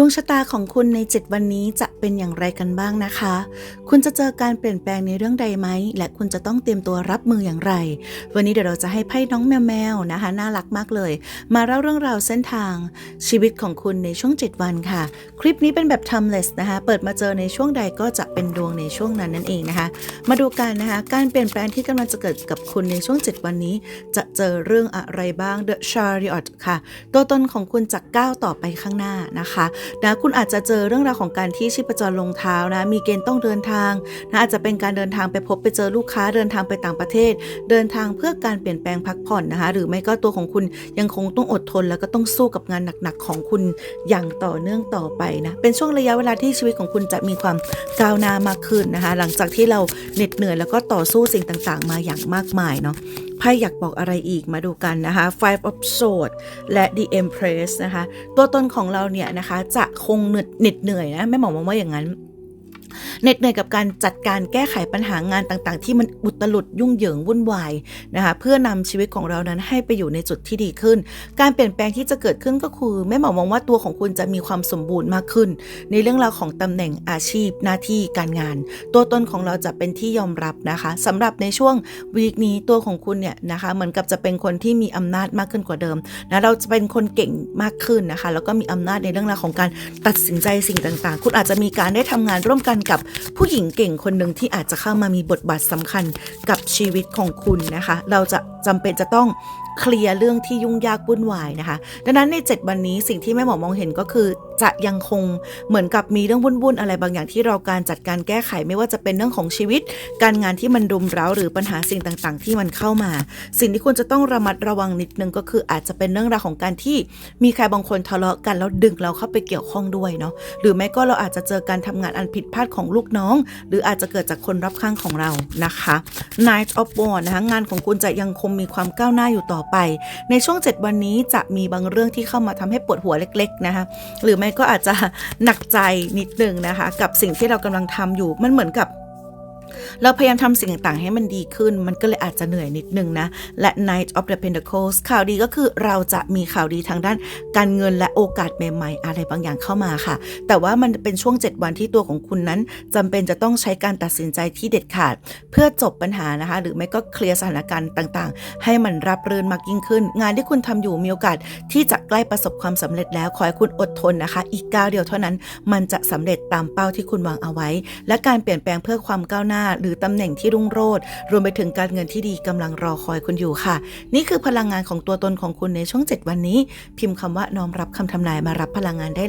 ดวงชะตาของคุณใน 7 วันนี้จะเป็นอย่างไรกันบ้างนะคะ คุณจะเจอการเปลี่ยนแปลงในเรื่องใดไหม และคุณจะต้องเตรียมตัวรับมืออย่างไร วันนี้เดี๋ยวเราจะให้ไพ่น้องแมวแมวๆนะคะ น่ารักมากเลย มาเล่าเรื่องราวเส้นทางชีวิตของคุณในช่วง 7 วันค่ะ คลิปนี้เป็นแบบ timeless นะคะ เปิดมาเจอในช่วงใดก็จะเป็นดวงในช่วงนั้นนั่นเองนะคะ มาดูกันนะคะ การเปลี่ยนแปลงที่กำลังจะเกิดกับคุณในช่วง 7 วันนี้ จะเจอเรื่องอะไรบ้าง The Chariot ค่ะ ตัวตนของคุณจะก้าวต่อไปข้างหน้านะคะนะคุณอาจจะเจอเรื่องราวของการที่ชีพจรลงเท้านะมีเกณฑ์ต้องเดินทางนะอาจจะเป็นการเดินทางไปพบไปเจอลูกค้าเดินทางไปต่างประเทศ เดินทางเพื่อการเปลี่ยนแปลงพักผ่อนนะคะหรือไม่ก็ตัวของคุณยังคงต้องอดทน แล้วก็ต้องสู้กับงานหนักๆของคุณอย่างต่อเนื่องต่อไปนะเป็นช่วงระยะเวลาที่ชีวิตของคุณจะมีความก้าวหน้ามากขึ้นนะคะหลังจากที่เราเหน็ดเหนื่อยแล้วก็ต่อสู้สิ่งต่างๆ มาอย่างมากมายเนาะ ไพ่อยากบอกอะไรอีกมาดูกันนะคะ Five of Swords และ The Empress นะคะ ตัวตนของเราเนี่ยนะคะจะคงเหน็ดเหน็ดเหนื่อยนะแม่หมอมองว่าอย่างนั้น เหน็ดเหนื่อยกับการจัดการแก้ไขปัญหางานต่างๆ ที่มันอุตลุดยุ่งเหยิงวุ่นวายนะคะเพื่อนำชีวิตของเรานั้นให้ไปอยู่ในจุดที่ดีขึ้น การเปลี่ยนแปลงที่จะเกิดขึ้นก็คือแม่หมอมองว่าตัวของคุณจะมีความสมบูรณ์มากขึ้น ในเรื่องราวของตำแหน่งอาชีพหน้าที่การงาน ตัวตนของเราจะเป็นที่ยอมรับนะคะสำหรับในช่วงวีคนี้ตัวของคุณเนี่ยนะคะเหมือนกับจะเป็นคนที่มีอำนาจมากขึ้นกว่าเดิมนะเราจะเป็นคนเก่งมากขึ้นนะคะ แล้วก็มีอำนาจในเรื่องราวของการตัดสินใจสิ่งต่างๆ คุณอาจจะมีการได้ทำงานร่วมกันกับผู้หญิงเก่งคนหนึ่งที่อาจจะเข้ามามีบทบาทสำคัญกับชีวิตของคุณนะคะ เราจะจำเป็นจะต้อง เคลียร์เรื่องที่ยุ่งยากวุ่นวายนะคะ ดังนั้นใน 7 วันนี้สิ่งที่แม่หมอมองเห็นก็คือจะยังคงเหมือนกับมีเรื่องวุ่นๆอะไรบางอย่างที่เราการจัดการแก้ไขไม่ว่าจะเป็นเรื่องของชีวิต การงานที่มันรุมเร้าหรือปัญหาสิ่งต่างๆ ที่มันเข้ามา สิ่งที่คุณจะต้องระมัดระวังนิดนึงก็คืออาจจะเป็นเรื่องราวของการที่มีใครบางคนทะเลาะกันแล้วดึงเราเข้าไปเกี่ยวข้องด้วยเนาะหรือไม่ก็เราอาจจะเจอการทำงานอันผิดพลาดของลูกน้อง หรืออาจจะเกิดจากคนรอบข้างของเรานะคะ Knight of Wands นะคะงานของคุณจะยังคงมีความก้าวหน้าอยู่ต่อไป ในช่วง 7 วันนี้จะมีบางเรื่องที่เข้ามาทำให้ปวดหัวเล็ก ๆ นะคะ หรือไม่ก็อาจจะหนักใจนิดนึงนะคะ กับสิ่งที่เรากำลังทำอยู่ มันเหมือนกับ เราพยายามทำสิ่งต่างๆ ให้มันดีขึ้น มันก็เลยอาจจะเหนื่อยนิดนึงนะ และ night of the Pentacles ข่าวดีก็คือเราจะมีข่าวดีทางด้าน การเงินและโอกาสใหม่ๆ อะไรบางอย่างเข้ามาค่ะ แต่ว่ามันเป็นช่วง 7 วันที่ตัวของคุณนั้นจำเป็นจะต้องใช้การตัดสินใจที่เด็ดขาด เพื่อจบปัญหานะคะ หรือไม่ก็เคลียร์สถานการณ์ต่างๆ ให้มันรับรื่นมากยิ่งขึ้น งานที่คุณทำอยู่มีโอกาสที่จะใกล้ประสบความสำเร็จแล้วขอให้คุณอดทนนะคะ อีกก้าวเดียวเท่านั้น มันจะสำเร็จตามเป้าที่คุณวางเอาไว้ และการเปลี่ยนแปลงเพื่อความก้าวหน้าหรือตำแหน่งที่รุ่งโรจน์รวมไปถึงการเงินที่ดีกำลังรอคอยคุณอยู่ค่ะ นี่คือพลังงานของตัวตนของคุณในช่วง 7 วันนี้ พิมพ์คำว่าน้อมรับคำทำนายมารับพลังงานได้เลย